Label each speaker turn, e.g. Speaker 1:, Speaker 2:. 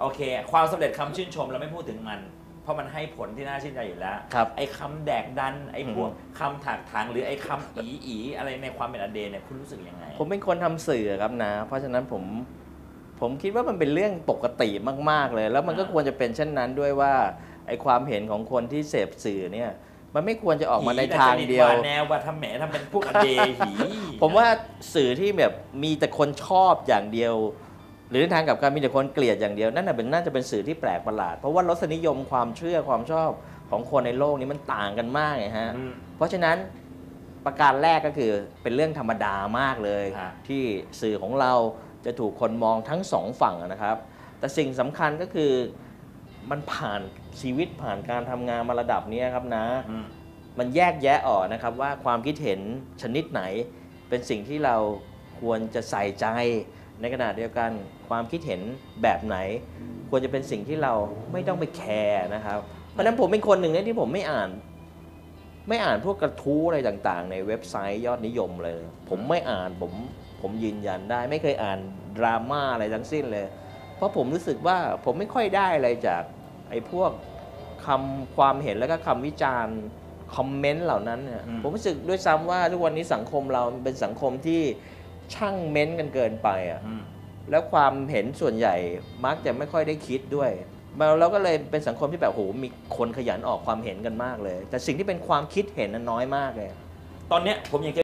Speaker 1: โอเค ความสำเร็จคำชื่นชมเราไม่พูดถึงมัน เพราะมันให้ผลที่น่าชื่นใจอยู่แล้ว
Speaker 2: ครับ
Speaker 1: ไอ้คำแดกดัน ไอ้พวก
Speaker 2: อือฮึ
Speaker 1: คำถากถางหรือไอ้คำอีอีอะไรในความเป็นอเดนเนี่ยคุณรู้สึกยังไง
Speaker 2: ผมเป็นคนทำสื่อครับนะ เพราะฉะนั้นผมผมคิดว่ามันเป็นเรื่องปกติมาก ๆ เลย แล้วมันก็
Speaker 1: อ่า
Speaker 2: ควรจะเป็นเช่นนั้นด้วยว่าไอ้ความเห็นของคนที่เสพสื่อเนี่ย มันไม่ควรจะออกมาในทางเดียว
Speaker 1: หีแต่จะมีกาแนวว่าทำแหมทำเป็นพวกอเดหี
Speaker 2: ผมว่าสื่อที่แบบมีแต่คนชอบอย่างเดียว หรือในทางกลับการมีแต่คนเกลียดอย่างเดียว นั่นน่ะเป็นน่าจะเป็นสื่อที่แปลกประหลาด เพราะว่ารสนิยมความเชื่อความชอบของคนในโลกนี้มันต่างกันมากไงฮะ
Speaker 1: อืม
Speaker 2: เพราะฉะนั้นประการแรกก็คือเป็นเรื่องธรรมดามากเลย
Speaker 1: ฮะ
Speaker 2: ที่สื่อของเราจะถูกคนมองทั้งสองฝั่งนะครับ แต่สิ่งสำคัญก็คือมันผ่านชีวิตผ่านการทำงานมาระดับนี้ครับนะ
Speaker 1: อืม
Speaker 2: มันแยกแยะออกนะครับว่าความคิดเห็นชนิดไหนเป็นสิ่งที่เราควรจะใส่ใจ ในขณะเดียวกันความคิดเห็นแบบไหน ควรจะเป็นสิ่งที่เราไม่ต้องไปแคร์นะครับ เพราะฉะนั้นผมเป็นคนหนึ่งเนี่ยที่ผมไม่อ่าน ไม่อ่านพวกกระทู้อะไรต่างๆ ในเว็บไซต์ยอดนิยมเลย ผมไม่อ่านผมผมยืนยันได้ ไม่เคยอ่านดราม่าอะไรทั้งสิ้นเลย เพราะผมรู้สึกว่าผมไม่ค่อยได้อะไรจากไอ้พวกคำความเห็นแล้วก็คำวิจารณ์คอมเมนต์เหล่านั้นเนี่ย
Speaker 1: อืม
Speaker 2: ผมรู้สึกด้วยซ้ำว่าทุกวันนี้สังคมเรามันเป็นสังคมที่ ช่างเม้นต์กันเกินไปอะ
Speaker 1: อืม
Speaker 2: แล้วความเห็นส่วนใหญ่มักจะไม่ค่อยได้คิดด้วยเราเราก็เลยเป็นสังคมที่แบบโหมีคนขยันออกความเห็นกันมากเลย แต่สิ่งที่เป็นความคิดเห็นนั้นน้อยมากเลย
Speaker 1: ตอนเนี้ยผมอยากจะ